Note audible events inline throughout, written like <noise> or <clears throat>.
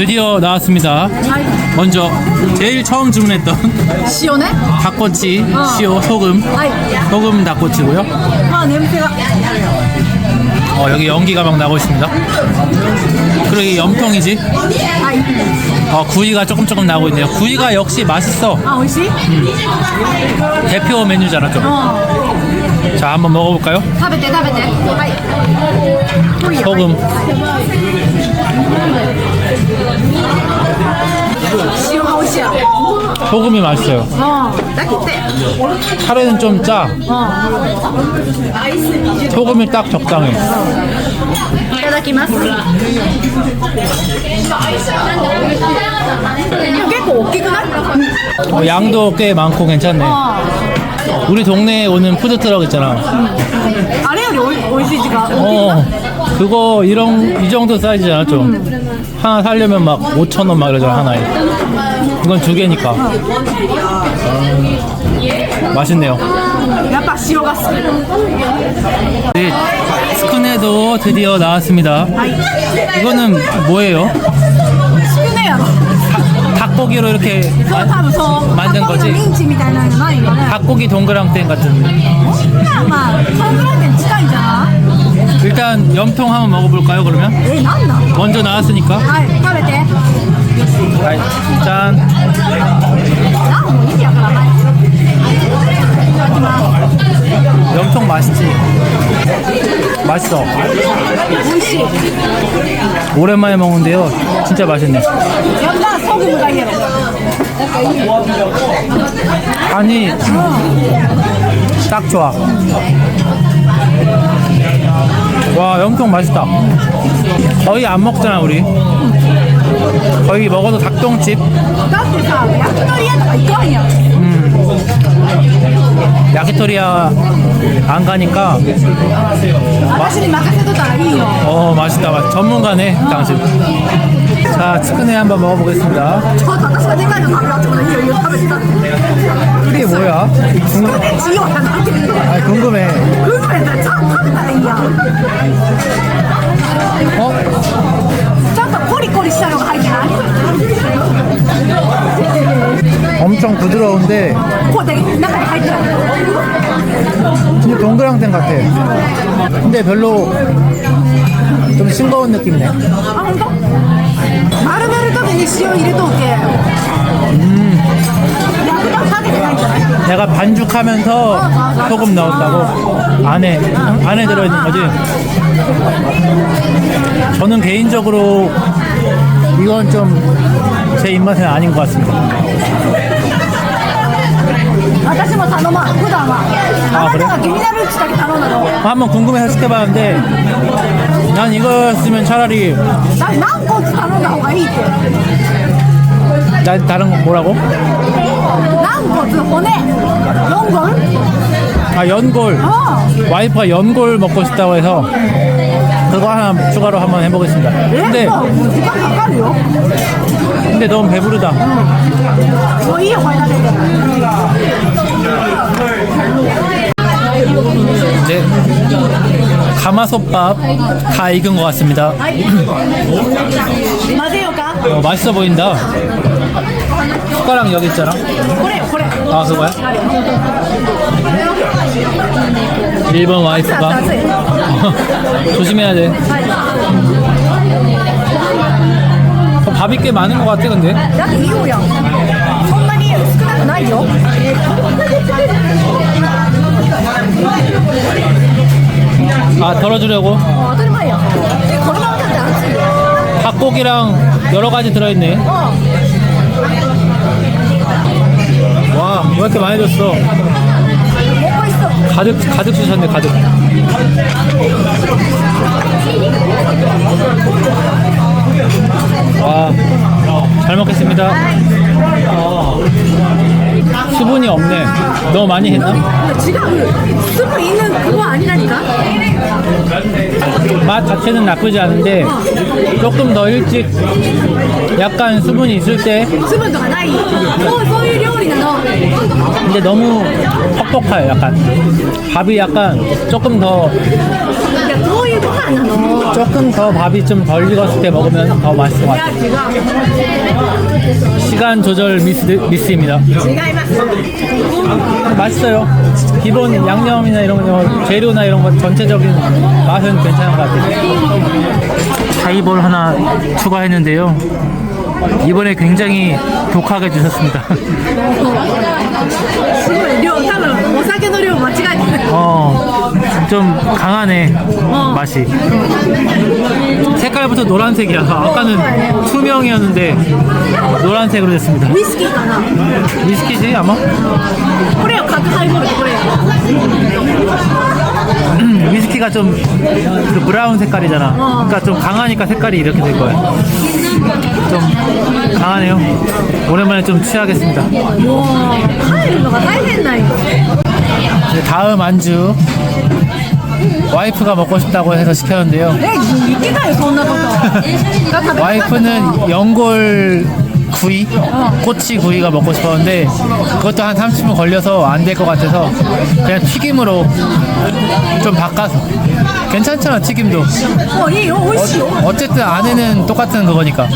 드디어 나왔습니다. 먼저 제일 처음 주문했던 시원해? 닭꼬치, 시오 소금, 소금 닭꼬치고요. 아 냄새가. 어, 여기 연기가 막 나고 있습니다. 그러게 염통이지? 어, 구이가 조금 조금 나오고 있네요. 구이가 역시 맛있어. 아, 오이시? 음. 대표 메뉴잖아, 좀. 어. 자 한번 먹어볼까요? 食べて食べてはい濃いよ 소금. 塩が美味しいやろ 소금이 맛있어요. うんだけって 카레는 좀 짜. う 소금이 딱 적당해. んいただきますでも結構大きくない 어, 양도 꽤 많고 괜찮네. あ 우리 동네에 오는 푸드트럭 있잖아. 아레알이 어디지가? 어, 그거 이런 이 정도 사이즈잖아 좀. 하나 사려면 막 5천 원 막 이러잖아 하나에. 이건 두 개니까. 아, 맛있네요. 야빠 시오가스. 네, 스쿠네도 드디어 나왔습니다. 이거는 뭐예요? 닭고기로 이렇게 마, 만든 거지. 닭고기 동그랑땡 같은. 일단 염통 한번 먹어볼까요 그러면? 먼저 나왔으니까. 아, 짠. 염통 맛있지? 맛있어. 오랜만에 먹는데요. 진짜 맛있네. 아니 딱 좋아. 와 염통 맛있다. 거의 안 먹잖아 우리. 거의 먹어도 닭똥집. 음. 야키토리아 안 가니까 마... 맛있다 전문가네 당신 자 치크네 한번 먹어보겠습니다 저 다섯 시간 생각해서 밥을 왔죠. 근데 이거 밥을 진짜 이게 뭐야? 궁금, 지겨워. 나 나한테 궁금해 나 참, 참다행이야 어? 좀더 꼬리꼬리 시작하고 가는 엄청 부드러운데 코 되게 나까지 갈더라고. 진짜 동그랑땡 같아 근데 별로 좀 싱거운 느낌이네 あ本当？丸める時に塩入れとけ焼くとかけてないんじゃない 내가 반죽하면서 소금 넣었다고 안에 안에 들어있는 거지 저는 개인적으로 이건 좀 제 입맛은 아닌 것 같습니다 私も頼まん普段はあな 그래? たが気になるうちだけ頼んだの 한번 궁금해서 시켜봤는데 난 이거 쓰면 차라리 난 나은 거 바로 나와 이게. 난 다른 거 뭐라고? 난 거좀 보내. 연걸 아 연골. 어. 와이프가 연골 먹고 싶다고 해서 그거 하나 추가로 한번 해보겠습니다. 예? 근데 뭐, 뭐, 누가 근데 너무 배부르다. 거의 화가 되잖아 이제 가마솥밥 다 익은 것 같습니다 <clears throat> はい混ぜようか 어, 맛있어 보인다 숟가락 여기 있잖아 これよこれ 아 그거야? 일본 와이프가 <laughs> 조심해야 돼 어, 밥이 꽤 많은 것 같아 근데 だっていいよやんそんなに少なくないよ 아 덜어주려고? 어 덜어주려고 닭고기랑 여러 가지 들어있네. 와, 뭐 이렇게 많이 줬어 가득 가득 주셨네, 가득. 와, 잘 먹겠습니다. 수분이 없네. 너무 많이 했나? 지가 수분 있는 그거 아니라니까? 맛 자체는 나쁘지 않은데 어. 조금 더 일찍 약간 수분이 있을 때 수분도 가나이. 어, 소유 료리나 너. 근데 너무 퍽퍽해요 약간 밥이 약간 조금 더 조금 더 밥이 좀 덜 익었을 때 먹으면 더 맛있을 것 같아. 간간 조절 미스, 미스입니다. 맛있어요. 기본 양념이나 이런 거, 재료나 이런 거 전체적인 맛은 괜찮은 것 같아요. 하이볼 하나 추가했는데요. 이번에 굉장히 독하게 주셨습니다. <laughs> 좀 강하네, 맛이. 색깔부터 노란색이야. 아까는 투명이었는데 노란색으로 됐습니다. ウイスキーかな 위스키지 아마? これよ角ハイボールこれよ 음, 위스키가 좀 그 브라운 색깔이잖아. 그러니까 좀 강하니까 색깔이 이렇게 될 거야. 좀 강하네요. 오랜만에 좀 취하겠습니다. もう帰るのが大変なんよ 이제 다음 안주 와이프가 먹고 싶다고 해서 시켰는데요. 와이프는 연골 구이, 꼬치 구이가 먹고 싶었는데 그것도 한 30분 걸려서 안 될 것 같아서 그냥 튀김으로 좀 바꿔서 괜찮잖아 튀김도. 어, 어쨌든 안에는 똑같은 그거니까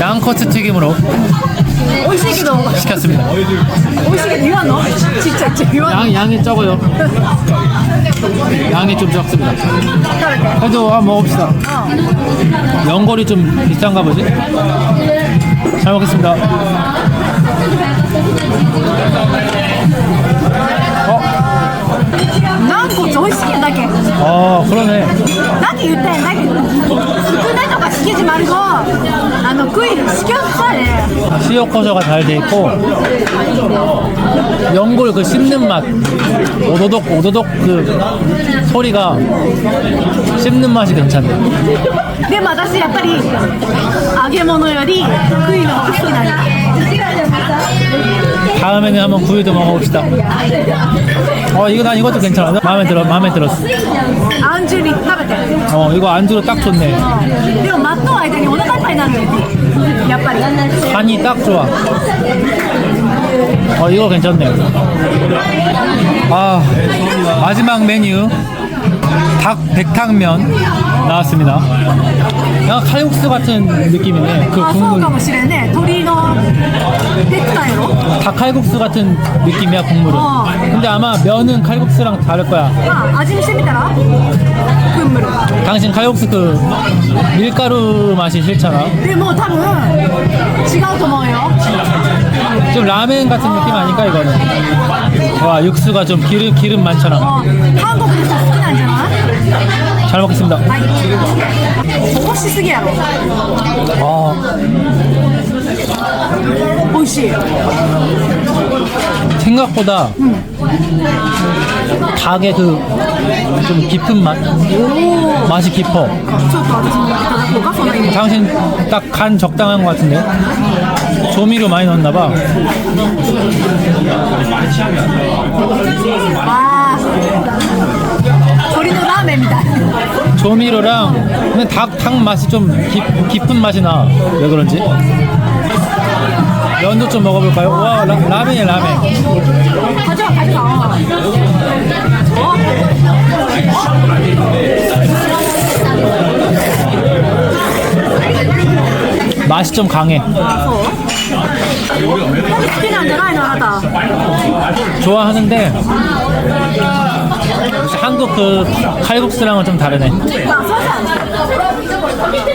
양 커트 튀김으로. 시래기 넣은 거 시켰습니다. 오시게 이거 어? 진짜 이거 양, 양이 적어요. 양이 좀 적습니다. 그래도 한번 먹읍시다. 연골이 좀 비싼가 보지? 잘 먹겠습니다. 어? 난 뭐 고추 오시게 나게. 아, 그러네. 나게 유대 나게. 그날 좀 시키지 말고. とかしけじ丸ごあのクイズしきょさね 시어커저가 잘 돼 있고 연골 그 씹는 맛 오도독 오도독 그 소리가 씹는 맛이 괜찮네 でも私やっぱり揚げ物よりクイの方が好きなんだ 다음에는 한번 구이도 먹어봅시다 어 이거 난 이것도 괜찮아 마음에 들어 마음에 들었어 アンジュリ食べて 어 이거 안주로 딱 좋네 でも待っとう間にお腹 간이 딱 좋아 어 이거 괜찮네요 아 마지막 메뉴 닭 백탕면 나왔습니다 약간 칼국수 같은 느낌이네 그 あそうか 국물 もしれんね鶏のペクタンやろ 닭칼국수 같은 느낌이야 국물은. 어. 근데 아마 면은 칼국수랑 다를 거야. 아, 아침심이더라. 국물은. 당신 칼국수 그 밀가루 맛이 싫잖아. 근데 뭐 다른 지가 더 먹어요. 좀 라멘 같은 느낌 아닐까 이거는. 와 육수가 좀 기름 기름 많잖아. 어, 한국 그래서 스킨 아니잖아. 잘 먹겠습니다. 혹시 쓰게 하러. 아. 오이시. 생각보다 닭의 그 좀 깊은 맛 맛이 깊어. 당신 딱 간 적당한 것 같은데 조미료 많이 넣었나 봐. 와. 버리노 라멘이다. 조미료랑 그냥 닭탕 맛이 좀 깊, 은 맛이 나. 왜 그런지? 면도 좀 먹어볼까요? 와 라, 라멘이야 라멘. 가져가 가져가. 맛이 좀 강해. 좋아하는데 한국 그 칼국수랑은 좀 다르네 あそうじゃん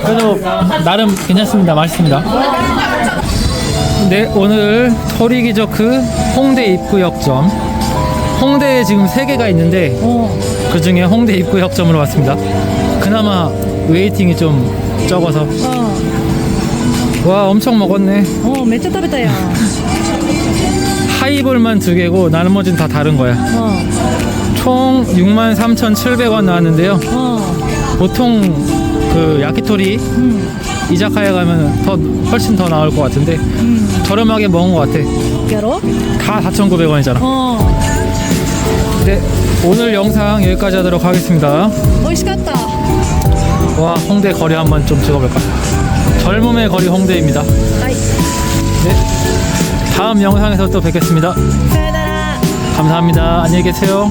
그래도 나름 괜찮습니다. 맛있습니다. 네, 오늘 토리기저크 홍대 입구역점. 홍대에 지금 세 개가 있는데 그 중에 홍대 입구역점으로 왔습니다. 그나마 웨이팅이 좀 적어서 와 엄청 먹었네. おおめっちゃ食べたやん 하이볼만 <laughs> 두 개고 나머지는 다 다른 거야. う 총 63,700원 나왔는데요. 어. 보통 그 야키토리 음. 이자카야 가면 더 훨씬 더 나올 것 같은데 음. 저렴하게 먹은 것 같아. 여러? 다 4,900원이잖아. 어. 근데 오늘 영상 여기까지 하도록 하겠습니다. 멋있겠다. 와 홍대 거리 한번 좀 찍어볼까? 젊음의 거리 홍대입니다. 네. 다음 영상에서 또 뵙겠습니다. 감사합니다. 안녕히 계세요.